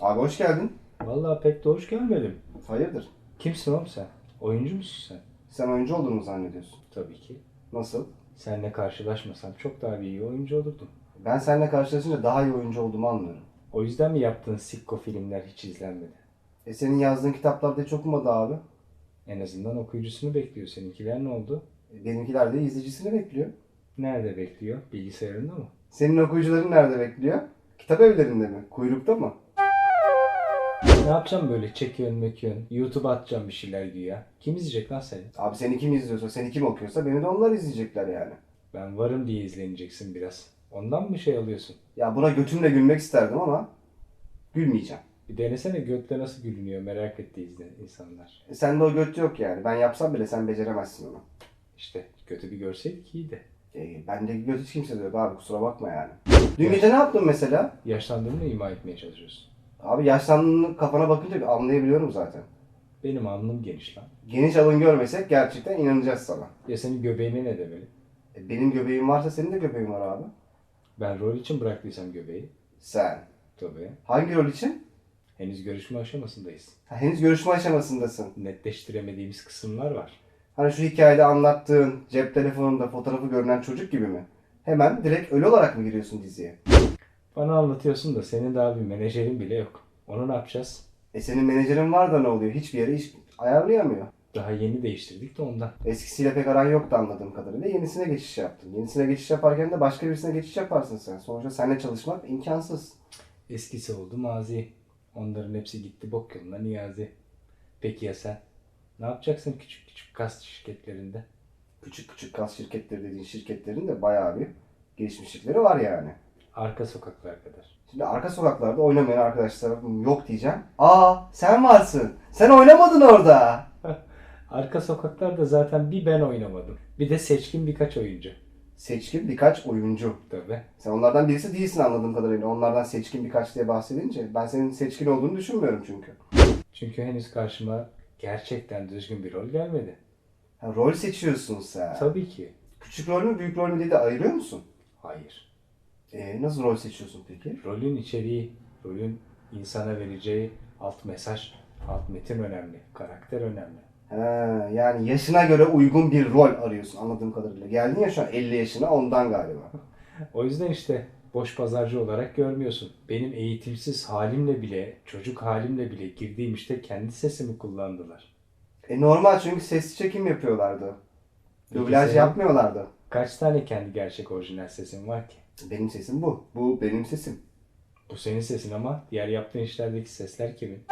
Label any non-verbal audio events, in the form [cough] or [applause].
Abi hoş geldin. Vallahi pek de hoş gelmedim. Hayırdır? Kimsin oğlum sen? Oyuncu musun sen? Sen oyuncu olduğunu zannediyorsun? Tabii ki. Nasıl? Seninle karşılaşmasam çok daha bir iyi oyuncu olurdum. Ben seninle karşılaşınca daha iyi oyuncu olduğumu anlıyorum. O yüzden mi yaptığın sikko filmler hiç izlenmedi? E senin yazdığın kitaplarda hiç okumadı abi. En azından okuyucusunu bekliyor. Seninkiler ne oldu? E, benimkiler de izleyicisini bekliyor. Nerede bekliyor? Bilgisayarında mı? Senin okuyucuların nerede bekliyor? Kitap evlerinde mi? Kuyrukta mı? Ne yapacağım böyle çekiyorsun mekiyorsun. YouTube'a atacağım bir şeyler güya. Kim izleyecek lan seni? Abi seni kim izliyorsa, seni kim okuyorsa beni de onlar izleyecekler yani. Ben varım diye izleneceksin biraz. Ondan mı şey alıyorsun? Ya buna götümle gülmek isterdim ama gülmeyeceğim. Bir denesene götle nasıl gülünüyor merak etti izleyen insanlar. E sende o göt yok yani. Ben yapsam bile sen beceremezsin onu. İşte kötü bir görseydik iyiydi. E, bendeki göt hiç kimse de yok abi kusura bakma yani. Dün gece ne yaptın mesela? Yaşlandığını ima etmeye çalışıyorsun. Abi yaşlandığını kafana bakınca anlayabiliyorum zaten. Benim alnım geniş lan. Geniş alın görmesek gerçekten inanacağız sana. Ya senin göbeğine ne demeli? E, benim göbeğim varsa senin de göbeğin var abi. Ben rol için bıraktıysam göbeği. Sen. Tabii. Hangi rol için? Henüz görüşme aşamasındayız. Ha, henüz görüşme aşamasındasın. Netleştiremediğimiz kısımlar var. Hani şu hikayede anlattığın cep telefonunda fotoğrafı görünen çocuk gibi mi? Hemen direkt ölü olarak mı giriyorsun diziye? Bana anlatıyorsun da senin daha bir menajerin bile yok. Onu ne yapacağız? E senin menajerin var da ne oluyor? Hiçbir yere iş ayarlayamıyor. Daha yeni değiştirdik de ondan. Eskisiyle pek aran yoktu anladığım kadarıyla. Yenisine geçiş yaptın. Yenisine geçiş yaparken de başka birisine geçiş yaparsın sen. Sonuçta seninle çalışmak imkansız. Eskisi oldu mazi. Onların hepsi gitti bok yoluna niyazi. Peki ya sen? Ne yapacaksın küçük küçük gaz şirketlerinde? Küçük küçük gaz şirketleri dediğin şirketlerin de bayağı bir gelişmişlikleri var yani. Arka sokaklar kadar. Şimdi arka sokaklarda oynamayan arkadaşlarım yok diyeceğim. Aa sen varsın. Sen oynamadın orada. [laughs] Arka sokaklarda zaten bir ben oynamadım. Bir de seçkin birkaç oyuncu. Seçkin birkaç oyuncu. Tabii. Sen onlardan birisi değilsin anladığım kadarıyla. Onlardan seçkin birkaç diye bahsedince ben senin seçkin olduğunu düşünmüyorum çünkü. Çünkü henüz karşıma gerçekten düzgün bir rol gelmedi. Ha, rol seçiyorsun sen. Tabii ki. Küçük rol mü büyük rol mü diye de ayırıyor musun? Hayır. Ee, nasıl rol seçiyorsun peki? Rolün içeriği, rolün insana vereceği alt mesaj, alt metin önemli. Karakter önemli. Ha, yani yaşına göre uygun bir rol arıyorsun anladığım kadarıyla. Geldin ya şu an 50 yaşına ondan galiba. [laughs] O yüzden işte boş pazarcı olarak görmüyorsun. Benim eğitimsiz halimle bile, çocuk halimle bile girdiğim işte kendi sesimi kullandılar. E normal çünkü sesli çekim yapıyorlardı. Dublaj yapmıyorlardı. Kaç tane kendi gerçek orijinal sesin var ki? Benim sesim bu. Bu benim sesim. Bu senin sesin ama diğer yaptığın işlerdeki sesler kimin?